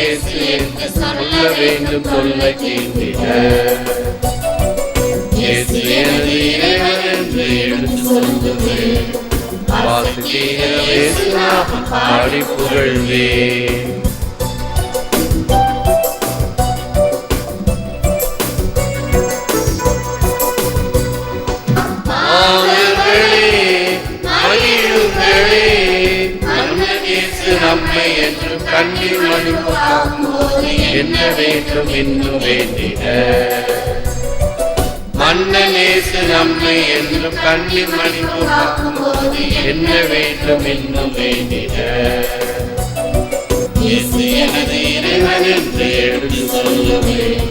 இயேசு என்று சொல்ல வேண்டும் தொல்லை தீர்ந்திட இயேசு எனது இறைவன் என்று எடுத்து இயேசு நாமம் பாடி புகழ்வே இயேசு நம்மை என்று கண்ணில் மணிப்பாகும் என்ன வேண்டும் இன்னும் வேண்டிட மன்னன் இயேசு நம்மை என்று கண்ணில் மணிப்பாகும் என்ன வேண்டும் இன்னும் வேண்டிட இயேசு எனது இறைவன் என்று எடுத்து சொல்லுவேன்.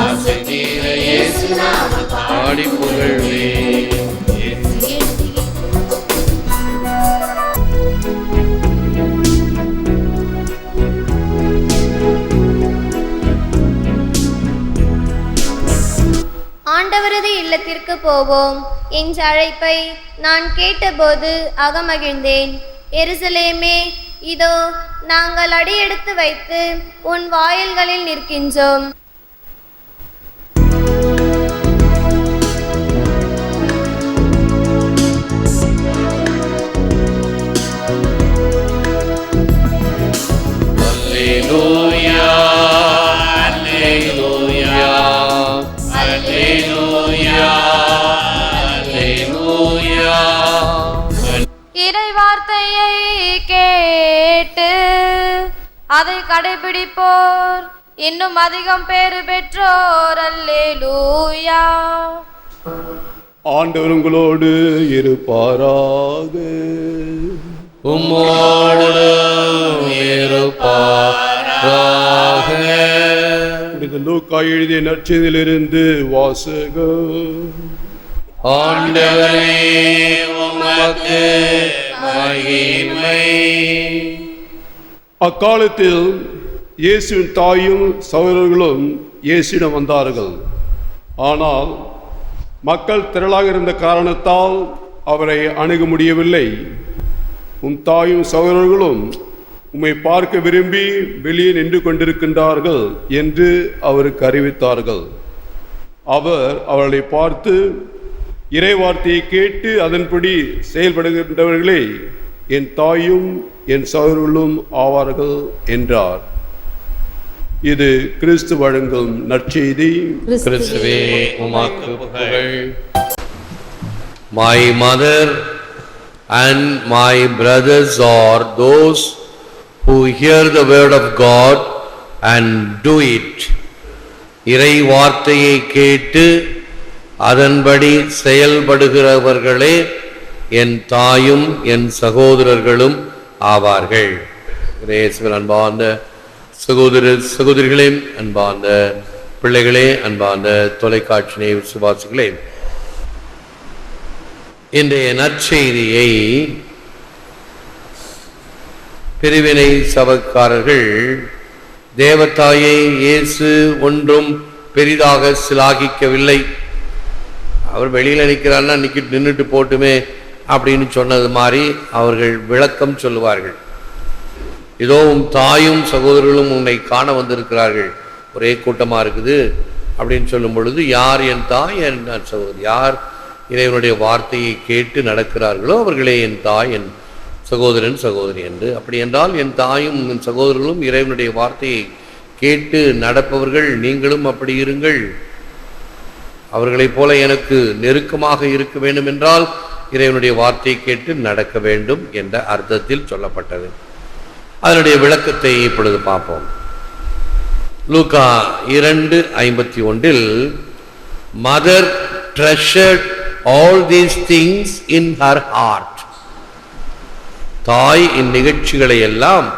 ஆசை தீர இயேசு பாடி புகழ்வேன். போவோம் என்ற அழைப்பை நான் கேட்டபோது அகமகிழ்ந்தேன். எருசலேமே இதோ நாங்கள் அடியெடுத்து வைத்து உன் வாயில்களில் நிற்கின்றோம். அதை கடைபிடிப்போர். இன்னும் அதிகம் பேறு பெற்றோர். அல்லேலூயா. ஆண்டவர் உங்களோடு இருப்பாராக. உம்மோடு இருப்பாராக. லூக்கா எழுதிய நற்செய்தியிலிருந்து வாசகம். ஆண்டவரே உமக்கு மகிமை. அக்காலத்தில் இயேசுவின் தாயும் சகோதரர்களும் இயேசுவிடம் வந்தார்கள். ஆனால் மக்கள் திரளாக இருந்த காரணத்தால் அவரை அணுக முடியவில்லை. உன் தாயும் சகோதரர்களும் உம்மை பார்க்க விரும்பி வெளியே நின்று கொண்டிருக்கின்றார்கள் என்று அவருக்கு அறிவித்தார்கள். அவர் அவர்களை பார்த்து இறை வார்த்தையை கேட்டு அதன்படி செயல்படுகின்றவர்களே என் தாயும் என் சகோதரர்களும் ஆவார்கள் என்றார். இது கிறிஸ்து வழங்கும் நற்செய்தி. கிறிஸ்துவே உமாக்கு புகழ். My mother and my brothers are those who hear the word of God and do it. இறை வார்த்தையை கேட்டு அதன்படி செயல்படுகிறவர்களே என் தாயும் என் சகோதரர்களும் ஆவார்கள். அன்பார்ந்த சகோதர சகோதரிகளே அன்பார்ந்த பிள்ளைகளே அன்பார்ந்த தொலைக்காட்சி சுபாசுகளே இன்றைய நற்செய்தியை பிரிவினை சபக்காரர்கள் தேவதாயை இயேசு ஒன்றும் பெரிதாக சிலாகிக்கவில்லை. அவர் வெளியில நிற்கிறாருன்னா நிக்க நின்றுட்டு போட்டுமே அப்படின்னு சொன்னது மாதிரி அவர்கள் விளக்கம் சொல்லுவார்கள். இதோ உன் தாயும் சகோதரர்களும் உன்னை காண வந்திருக்கிறார்கள். ஒரே கூட்டமாக இருக்குது. அப்படின்னு சொல்லும் பொழுது யார் என் தாய்? என் சகோதரி. யார் இறைவனுடைய வார்த்தையை கேட்டு நடக்கிறார்களோ அவர்களே என் தாய் என் சகோதரன் சகோதரி என்று. அப்படி என்றால் என் தாயும் என் சகோதரர்களும் இறைவனுடைய வார்த்தையை கேட்டு நடப்பவர்கள் நீங்களும் அப்படி இருங்கள். அவர்களைப் போல எனக்கு நெருக்கமாக இருக்க வேண்டும் என்றால் இறைவனுடைய வார்த்தையை கேட்டு நடக்க வேண்டும் என்ற அர்த்தத்தில் சொல்லப்பட்டது. அதனுடைய விளக்கத்தை இப்பொழுது பார்ப்போம். லூகா இரண்டு ஐம்பத்தி ஒன்றில் mother treasured all these things in her heart தாய் இந்நிகழ்ச்சிகளை எல்லாம்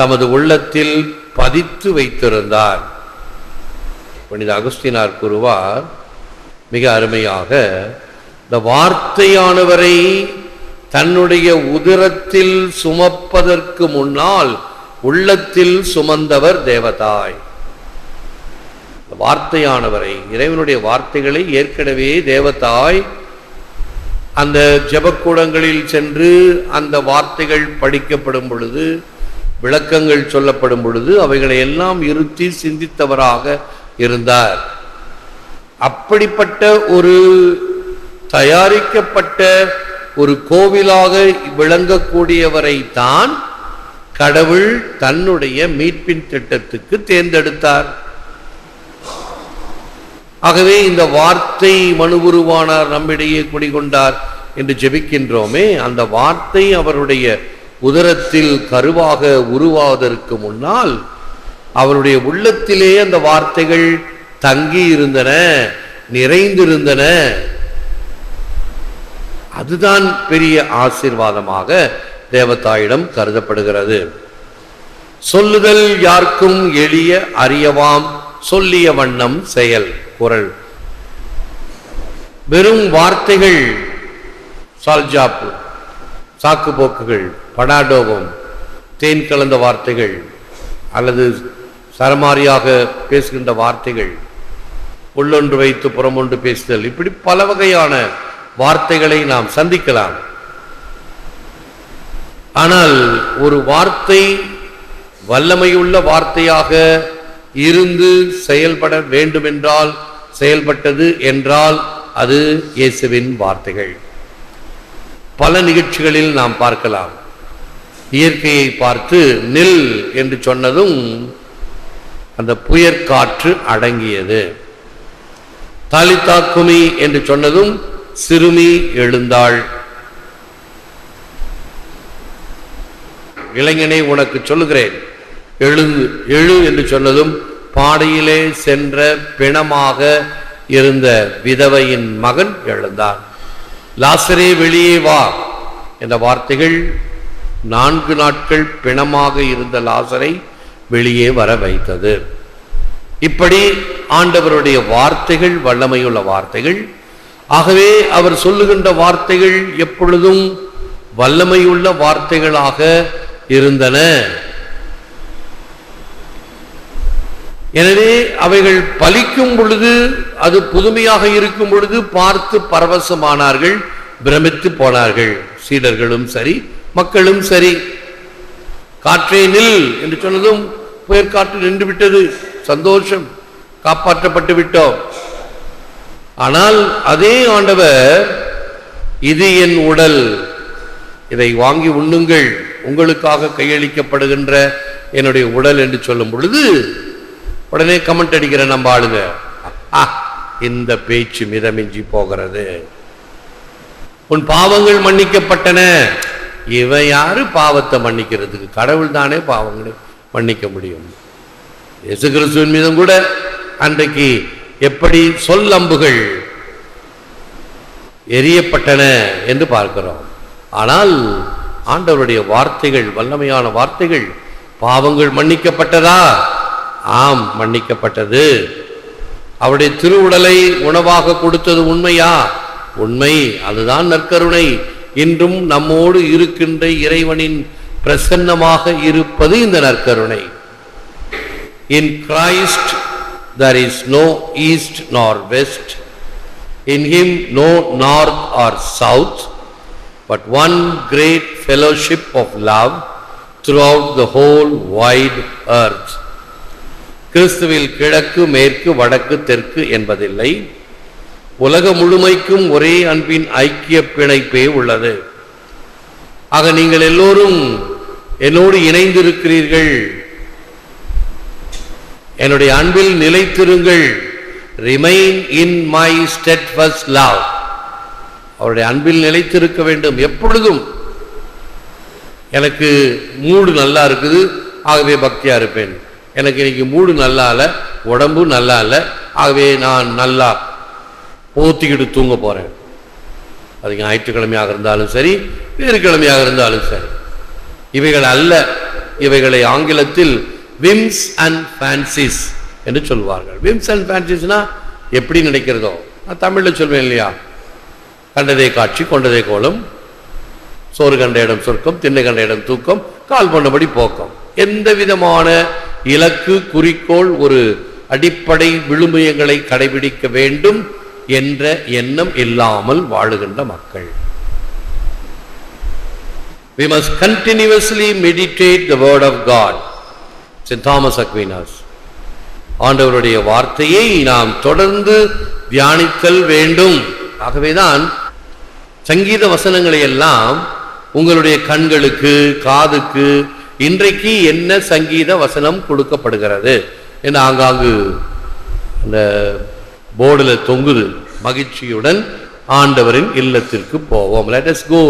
தமது உள்ளத்தில் பதித்து வைத்திருந்தார். புனித அகஸ்தினார் கூறுவார் மிக அருமையாக இந்த வார்த்தையானவரை தன்னுடைய உதிரத்தில் சுமப்பதற்கு முன்னால் உள்ளத்தில் சுமந்தவர் தேவதாய். வார்த்தையானவரை இறைவனுடைய வார்த்தைகளை ஏற்கனவே தேவதாய் அந்த ஜெபக்கூடங்களில் சென்று அந்த வார்த்தைகள் படிக்கப்படும் பொழுது விளக்கங்கள் சொல்லப்படும் பொழுது அவைகளை எல்லாம் இருத்தி சிந்தித்தவராக இருந்தார். அப்படிப்பட்ட ஒரு தயாரிக்கப்பட்ட ஒரு கோவிலாக விளங்கக்கூடியவரை தான் கடவுள் தன்னுடைய மீட்பின் திட்டத்துக்கு தேர்ந்தெடுத்தார். ஆகவே இந்த வார்த்தை மனுவுருவானார் நம்மிடையே குடிகொண்டார் என்று ஜெபிக்கின்றோமே அந்த வார்த்தை அவருடைய உதரத்தில் கருவாக உருவாவதற்கு முன்னால் அவருடைய உள்ளத்திலே அந்த வார்த்தைகள் தங்கி இருந்தன நிறைந்திருந்தன. அதுதான் பெரிய ஆசீர்வாதமாக தேவதாயிடம் கருதப்படுகிறது. சொல்லுதல் யாருக்கும் எளிய அறியவாம் சொல்லிய வண்ணம் செயல் குரல். வெறும் வார்த்தைகள் சால்ஜாப்பு சாக்கு போக்குகள் படாடோபம் தேன் கலந்த வார்த்தைகள் அல்லது சரமாரியாக பேசுகின்ற வார்த்தைகள் உள்ளொன்று வைத்து புறமொன்று பேசுதல் இப்படி பல வகையான வார்த்தைகளை நாம் சந்திக்கலாம். ஆனால் ஒரு வார்த்தை வல்லமையுள்ள வார்த்தையாக இருந்து செயல்பட வேண்டுமென்றால் செயல்பட்டது என்றால் அது இயேசுவின் வார்த்தைகள். பல நிகழ்ச்சிகளில் நாம் பார்க்கலாம். இயற்கையை பார்த்து நில் என்று சொன்னதும் அந்த புயற்காற்று அடங்கியது. தாலித்தாக்குமி என்று சொன்னதும் சிறுமி எழுந்தாள். இளைஞனை உனக்கு சொல்லுகிறேன். எழு எழு என்று சொன்னதும் பாடையிலே சென்ற பிணமாக இருந்த விதவையின் மகன் எழுந்தான். லாசரே வெளியே வா என்ற வார்த்தைகள் நான்கு நாட்கள் பிணமாக இருந்த லாசரை வெளியே வர வைத்தது. இப்படி ஆண்டவருடைய வார்த்தைகள் வல்லமையுள்ள வார்த்தைகள் ஆகவே அவர் சொல்லுகின்ற வார்த்தைகள் எப்பொழுதும் வல்லமையுள்ள வார்த்தைகளாக இருந்தன. எனவே அவைகள் பலிக்கும் பொழுது அது புதுமையாக இருக்கும் பொழுது பார்த்து பரவசமானார்கள் பிரமித்து போனார்கள். சீடர்களும் சரி மக்களும் சரி. காற்றே நில் என்று சொன்னதும் புயற்காற்று நின்று விட்டது சந்தோஷம். காப்பாற்றப்பட்டு விட்டோம். ஆனால் அதே ஆண்டவர் இது என் உடல் இதை வாங்கி உண்ணுங்கள் உங்களுக்காக கையளிக்கப்படுகின்ற என்னுடைய உடல் என்று சொல்லும் பொழுது உடனே கமெண்ட் அடிக்கிற நம்ம ஆளுங்க "ஆ, இந்த பேச்சு மிதமிஞ்சி போகிறது. உன் பாவங்கள் மன்னிக்கப்பட்டன. இவன் யாரு பாவத்தை மன்னிக்கிறதுக்கு? கடவுள் தானே பாவங்களை மன்னிக்க முடியும். இயேசு கிறிஸ்துவின் மீதும் கூட அன்றைக்கு எப்படி சொல்லம்புகள் எரியப்பட்டன என்று பார்க்கிறோம். ஆனால் ஆண்டவருடைய வார்த்தைகள் வல்லமையான வார்த்தைகள் பாவங்கள் மன்னிக்கப்பட்டதா? ஆம் மன்னிக்கப்பட்டது. அவருடைய திருவுடலை உணவாக கொடுத்தது உண்மையா? உண்மை. அதுதான் நற்கருணை. இன்றும் நம்மோடு இருக்கின்ற இறைவனின் பிரசன்னமாக இருப்பது இந்த நற்கருணை. In Christ there is no east nor west in him no north or south but one great fellowship of love throughout the whole wide earth கிறிஸ்துவில் கிழக்கு மேற்கு வடக்கு தெற்கு என்பதில்லை உலக முழுமைக்கும் ஒரே அன்பின் ஐக்கிய பிணைப்பே உள்ளது ஆக நீங்கள் எல்லோரும் என்னோடு இணைந்திருக்கிறீர்கள் என்னுடைய அன்பில் நிலைத்திருங்கள். Remain in my steadfast love அவருடைய அன்பில் நிலைத்திருக்க வேண்டும் எப்பொழுதும். எனக்கு மூடு நல்லா இருக்குது ஆகவே பக்தியாக இருப்பேன். எனக்கு இன்னைக்கு மூடு நல்லா இல்லை உடம்பு நல்லா இல்லை ஆகவே நான் நல்லா போத்திக்கிட்டு தூங்க போகிறேன் அது ஞாயிற்றுக்கிழமையாக இருந்தாலும் சரி வேறு கிழமையாக இருந்தாலும் சரி. இவைகள் அல்ல இவைகளை ஆங்கிலத்தில் விம்ஸ் அண்ட் ஃபேன்சிஸ் என்று சொல்வார்கள். விம்ஸ் அண்ட் ஃபேன்சிஸ்னா எப்படி நினைக்கிறதோ நான் தமிழில் சொல்வேன் இல்லையா? கண்டதே காட்சி கொண்டதே கோலம் சோறு கண்ட இடம் சொர்க்கம் திண்ணை கண்ட இடம் தூக்கம் கால் பண்ணபடி போக்கம். எந்த விதமான இலக்கு குறிக்கோள் ஒரு அடிப்படை விழுமியங்களை கடைபிடிக்க வேண்டும் என்ற எண்ணம் இல்லாமல் வாழுகின்ற மக்கள். We must continuously meditate the word of God. Saint Thomas Aquinas. ஆண்டவருடைய வார்த்தையை நாம் தொடர்ந்து தியானித்தல் வேண்டும். ஆகவேதான் சங்கீத வசனங்களை எல்லாம் உங்களுடைய கண்களுக்கு காதுக்கு இன்றைக்கு என்ன சங்கீத வசனம் கொடுக்கப்படுகிறது என்று ஆங்காங்கு அந்த போர்டில் தொங்குது. மகிழ்ச்சியுடன் ஆண்டவரின் இல்லத்திற்கு போவோம். Let us go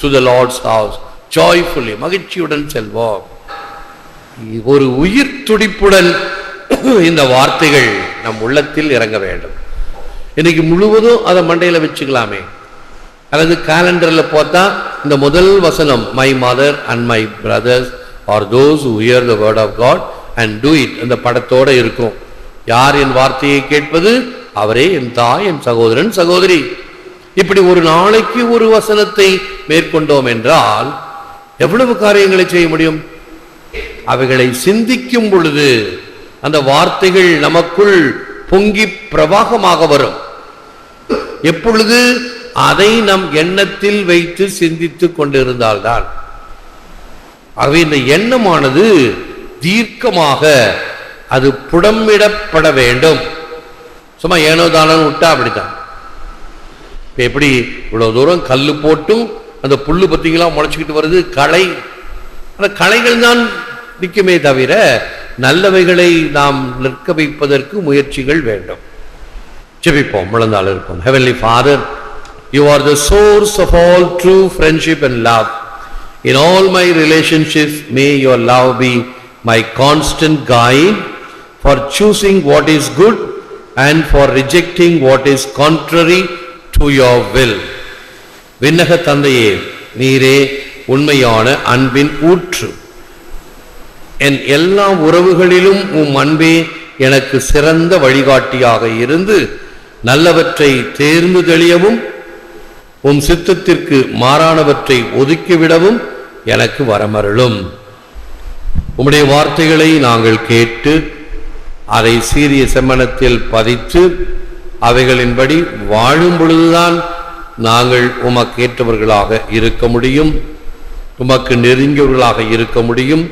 to the Lord's house joyfully மகிழ்ச்சியுடன் செல்வோம். ஒரு உயிர் துடிப்புடன் இந்த வார்த்தைகள் நம் உள்ளத்தில் இறங்க வேண்டும். இன்னைக்கு முழுவதும் அதை மண்டையில வச்சுக்கலாமே. அல்லது காலண்டர்ல பார்த்தா இந்த முதல் வசனம் my mother and my brothers are those who hear the word of God and do it இந்த அந்த படத்தோட இருக்கும். யார் என் வார்த்தையை கேட்பது? அவரே என் தாய் என் சகோதரன் சகோதரி. இப்படி ஒரு நாளைக்கு ஒரு வசனத்தை மேற்கொண்டோம் என்றால் எவ்வளவு காரியங்களை செய்ய முடியும்? அவைகளை சிந்திக்கும் பொழுது அந்த வார்த்தைகள் நமக்குள் பொங்கி பிரவாகமாக வரும். எப்பொழுது? அதை நம் எண்ணத்தில் வைத்து சிந்தித்துக் கொண்டிருந்தால்தான். ஆகவே இந்த எண்ணமானது தீர்க்கமாக அது புடமிடப்பட வேண்டும். சும்மா ஏனோ விட்டா அப்படித்தான். எப்படி இவ்வளவு தூரம் கல்லு போட்டும் அந்த புல்லு பத்திங்களா முளைச்சிக்கிட்டு வருது களை. அந்த களைகள் தான் நிற்குமே தவிர நல்லவைகளை நாம் நிற்க வைப்பதற்கு முயற்சிகள் வேண்டும். ஜெபிப்போம். முழந்தாள் இருப்போம். Heavenly father you are the source of all true friendship and love in all my relationships may your love be my constant guide for choosing what is good and for rejecting what is contrary to your will விண்ணக தந்தையே நீரே உண்மையான அன்பின் ஊற்று. என் எல்லா உறவுகளிலும் உம் அன்பே எனக்கு சிறந்த வழிகாட்டியாக இருந்து நல்லவற்றை தேர்ந்து தெளியவும் உம் சித்தத்திற்கு மாறானவற்றை ஒதுக்கிவிடவும் எனக்கு வரமருளும். உம்முடைய வார்த்தைகளை நாங்கள் கேட்டு அதை சீரிய செம்மனத்தில் பதித்து அவைகளின்படி வாழும் பொழுதுதான் நாங்கள் உமக்கேற்றவர்களாக இருக்க முடியும் உமக்கு நெருங்கியவர்களாக இருக்க முடியும்.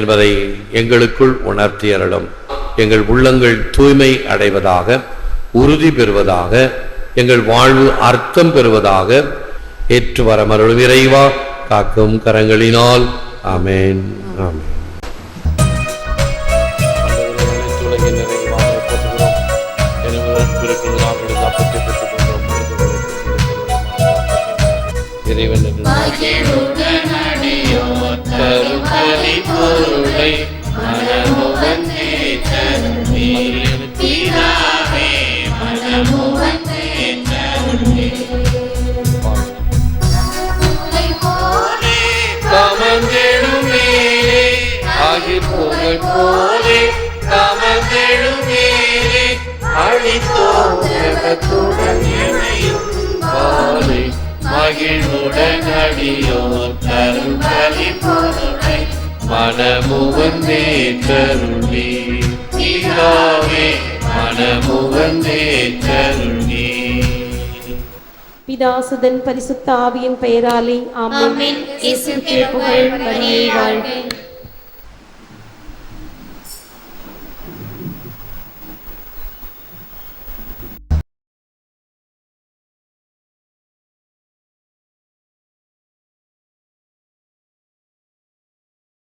என்பதை எங்களுக்குள் உணர்த்தி அருளும். எங்கள் உள்ளங்கள் தூய்மை அடைவதாக உறுதி பெறுவதாக எங்கள் வாழ்வு அர்த்தம் பெறுவதாக ஏற்று வர மருள் இறைவா காக்கும் கரங்களினால். ஆமேன். ஆமேன். பரிபொருளை போலே கமந்தெழுமே ஆகி புகழ் இணையும் பாலை மகிழ்வுடன் அடியோர் தரும் பரிபொருளை மனமுவந்தே தருளி பிதாவே மனமுவந்தே தருளி பிதாசுதன் பரிசுத்த ஆவியின் பெயராலே ஆமென். இயேசுவே புகழ் மரியே வாழ்க.